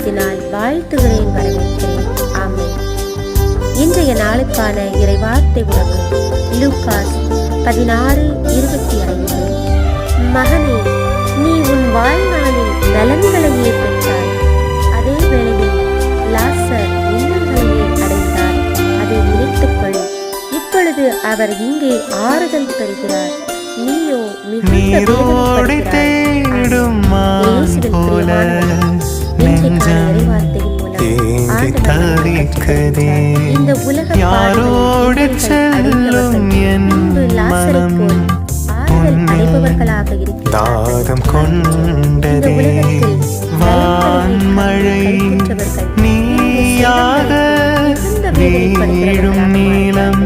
வாழ்த்துகிறேன் வரவேற்கிறேன். ஆமென். இன்றைய நாளுக்கான இறைவார்த்தை உணவு லூகாஸ் பதினாறு இருபத்தி ஐந்து. மகனே நீ உன் வாழ்நாளில் நலன்களையே பெற்றாய் அதே வேளையில் லாசர் இன்னல்களையே அடைந்தார். அதை நினைத்துக்கொள் இப்பொழுது அவர் இங்கே ஆறுதல் பெறுகிறார் நீயோ மிகுந்த என்னை தவிக்கதே யாரோடு செல்லும் என் மனம் தாகம் கொண்டதே. வான்மழை நீயாக வீழும் நீளம்